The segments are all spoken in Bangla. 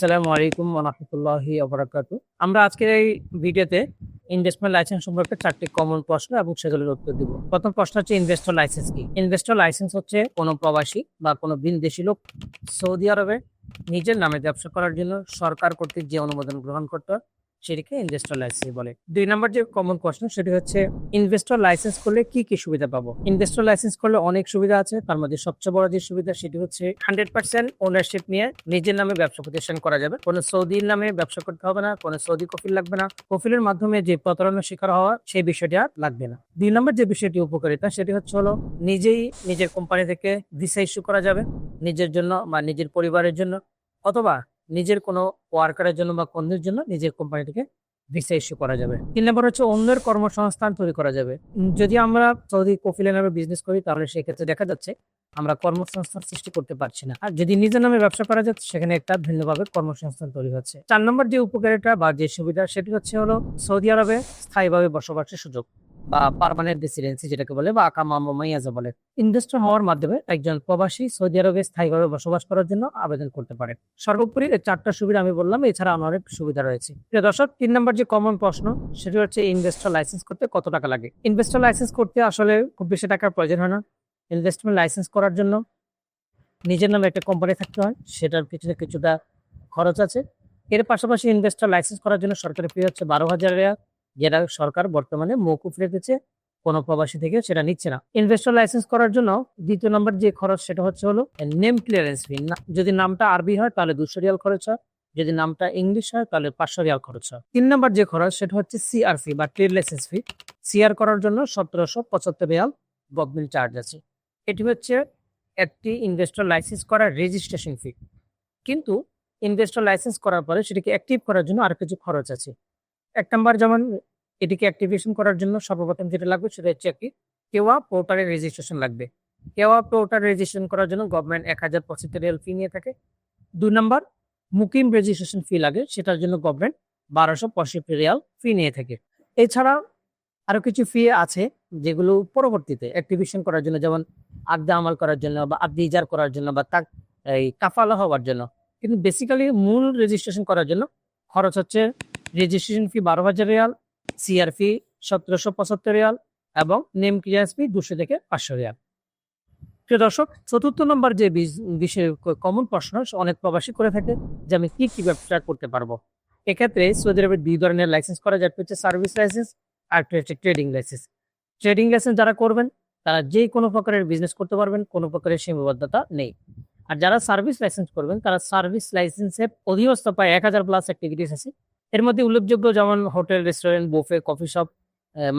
আসসালামু আলাইকুম রহমতুল্লাহি আবরাকাতু আমরা আজকের এই ভিডিওতে ইনভেস্টমেন্ট লাইসেন্স সম্পর্কে চারটি কমন প্রশ্ন এবং সেগুলোর উত্তর দিব। প্রথম প্রশ্ন হচ্ছে ইনভেস্টর লাইসেন্স কি? ইনভেস্টর লাইসেন্স হচ্ছে কোনো প্রবাসী বা কোনো বিদেশি লোক সৌদি আরবে নিজের নামে ব্যবসা করার জন্য সরকার কর্তৃক যে অনুমোদন গ্রহণ করতে হয় সেটিকে ইনভেস্টর লাইসেন্স বলে। দুই নম্বর যে কমন কোশ্চেন সেটি হচ্ছে ইনভেস্টর লাইসেন্স করলে কি কি সুবিধা পাবো? ইনভেস্টর লাইসেন্স করলে অনেক সুবিধা আছে। তার মধ্যে সবচেয়ে বড় যে সুবিধা, সেটি হচ্ছে হান্ড্রেড পার্সেন্ট ওনারশিপ নিয়ে নিজের নামে ব্যবসা প্রতিষ্ঠান করা যাবে। কোনো সৌদির নামে ব্যবসা করতে হবে না, কোনো সৌদি কফিল লাগবে না। কফিলের মাধ্যমে যে প্রতারণার শিকার হওয়া, সেই বিষয়টি আর লাগবে না। দুই নম্বর যে বিষয়টি উপকারিতা, সেটি হচ্ছে হলো নিজেই নিজের কোম্পানি থেকে ভিসা ইস্যু করা যাবে, নিজের জন্য বা নিজের পরিবারের জন্য, অথবা নিজের কোনো ওয়ার্কারের জন্য বা কর্মীর জন্য নিজের কোম্পানি থেকে ভিসা ইস্যু করা যাবে। তিন নম্বর হচ্ছে অন্যের কর্মসংস্থান তৈরি করা যাবে। যদি আমরা সৌদি কফিলের নামে বিজনেস করি, তাহলে সেক্ষেত্রে দেখা যাচ্ছে আমরা কর্মসংস্থান সৃষ্টি করতে পারছি না। আর যদি নিজের নামে ব্যবসা করা যাচ্ছে, সেখানে একটা ভিন্নভাবে কর্মসংস্থান তৈরি হচ্ছে। চার নম্বর যে উপকারিতা বা যে সুবিধা, সেটি হচ্ছে হলো সৌদি আরবে স্থায়ীভাবে বসবাসের সুযোগ। বা পার্মানেন্ট রেসিডেন্সি যেটাকে বলে বা আকামা মাইয়াজা বলে, ইনভেস্টর হওয়ার মাধ্যমে একজন প্রবাসী সৌদি আরবে স্থায়ীভাবে বসবাস করার জন্য আবেদন করতে পারে সর্বোপরি এই চারটা সুবিধা আমি বললাম, এছাড়া আমার অনেক সুবিধা রয়েছে। প্রিয় দর্শক, তিন নম্বর যে কমন প্রশ্ন, সেটি হচ্ছে ইনভেস্টর লাইসেন্স করতে কত টাকা লাগে? ইনভেস্টর লাইসেন্স করতে আসলে খুব বেশি টাকার প্রয়োজন হয় না। ইনভেস্টমেন্ট লাইসেন্স করার জন্য নিজের নামে একটা কোম্পানি থাকতে হয়, সেটার পিছনে কিছুটা খরচ আছে। এর পাশাপাশি ইনভেস্টর লাইসেন্স করার জন্য সরকারের ফি হচ্ছে বারো হাজার যেটা সরকার বর্তমানে মৌকুফ রেখেছে, কোনো প্রবাসী থেকে সেটা নিচ্ছে না। ইনভেস্টর লাইসেন্স করার জন্য দ্বিতীয় নম্বর যে খরচ সেটা হচ্ছে হলো নেম ক্লিয়ারেন্স ফি যদি নামটা আরবি হয় তাহলে দুশো রিয়াল খরচ হয়, যদি নামটা ইংলিশ হয় তাহলে পাঁচশো রিয়াল খরচ হয়। তিন নম্বর যে খরচ সেটা হচ্ছে সিআর ফি বা ট্রেড লাইসেন্স ফি সিআর করার জন্য সতেরোশো পঁচাত্তর রিয়াল গভর্নমেন্ট চার্জ আছে। এটি হচ্ছে একটি ইনভেস্টর লাইসেন্স করার রেজিস্ট্রেশন ফি কিন্তু ইনভেস্টর লাইসেন্স করার পরে সেটিকে অ্যাক্টিভ করার জন্য আর কিছু খরচ আছে এক নম্বর যেমন এটিকে অ্যাক্টিভেশন করার জন্য সর্বপ্রথম যেটা লাগবে সেটা হচ্ছে একটি কেওয়া পোর্টালের রেজিস্ট্রেশন লাগবে। কেওয়া পোর্টাল রেজিস্ট্রেশন করার জন্য গভর্নমেন্ট এক হাজার পঁচাত্তর রিয়াল ফি নিয়ে থাকে। দুই নম্বর, মুকিম রেজিস্ট্রেশন ফি লাগে, সেটার জন্য গভর্নমেন্ট বারোশো পঁয়ষট্টি রিয়াল ফি নিয়ে থাকে। এছাড়া আরও কিছু ফি আছে, যেগুলো পরবর্তীতে অ্যাক্টিভেশন করার জন্য যেমন আগদা আমাল করার জন্য বা আবদি ইজার করার জন্য বা তাক, এই কাফালা হওয়ার জন্য। কিন্তু বেসিক্যালি মূল রেজিস্ট্রেশন করার জন্য খরচ হচ্ছে রেজিস্ট্রেশন ফি বারো হাজার রিয়াল সিআর ফি সতেরোশো পঁচাত্তর রিয়াল এবং নেম ক্লিয়ারেন্স ফি দুশো থেকে পাঁচশো রিয়াল। প্রিয় দর্শক, চতুর্থ নম্বর যে বিষ- বিষয় কমন প্রশ্ন অনেক প্রবাসী করে থাকে যে আমি কি কি ব্যবসা করতে পারব। এক্ষেত্রে সৌদি আরবের দুই ধরনের লাইসেন্স করা যায় হচ্ছে সার্ভিস লাইসেন্স আর হচ্ছে ট্রেডিং লাইসেন্স ট্রেডিং লাইসেন্স যারা করবেন, তারা যে কোনো প্রকারের বিজনেস করতে পারবেন, কোনো প্রকারের সীমাবদ্ধতা নেই। আর যারা সার্ভিস লাইসেন্স করবেন, তারা সার্ভিস লাইসেন্সের অধীনস্থ প্রায় এক হাজার প্লাস অ্যাক্টিভিটিস আছে। এর মধ্যে উল্লেখযোগ্য যেমন hotel, restaurant, buffet, coffee shop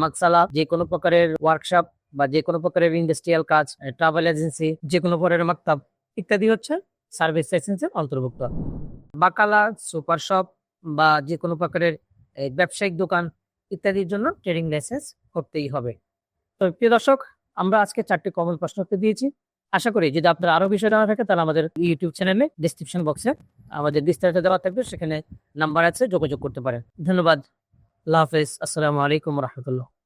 মাকসালা যে কোনো প্রকারের ওয়ার্কশপ বা যে কোনো প্রকারের ইন্ডাস্ট্রিয়াল কাজ ট্রাভেল এজেন্সি যে কোনো প্রকারের মাকতাব ইত্যাদি হচ্ছে সার্ভিস লাইসেন্সের অন্তর্ভুক্ত। বাকালা, সুপার শপ বা যে কোনো প্রকারের ব্যবসায়িক দোকান ইত্যাদির জন্য ট্রেডিং লাইসেন্স করতেই হবে। তো প্রিয় দর্শক, আমরা আজকে চারটি কমন প্রশ্ন দিয়েছি। আশা করি যদি আপনার আরও বিষয় জানা থাকে, তাহলে আমাদের ইউটিউব চ্যানেলে ডিসক্রিপশন বক্সে আমাদের বিস্তারিত দেওয়া থাকবে, সেখানে নাম্বার আছে, যোগাযোগ করতে পারেন। ধন্যবাদ। আল্লাহ হাফেজ। আসসালামু আলাইকুম রহমতুল্লাহ।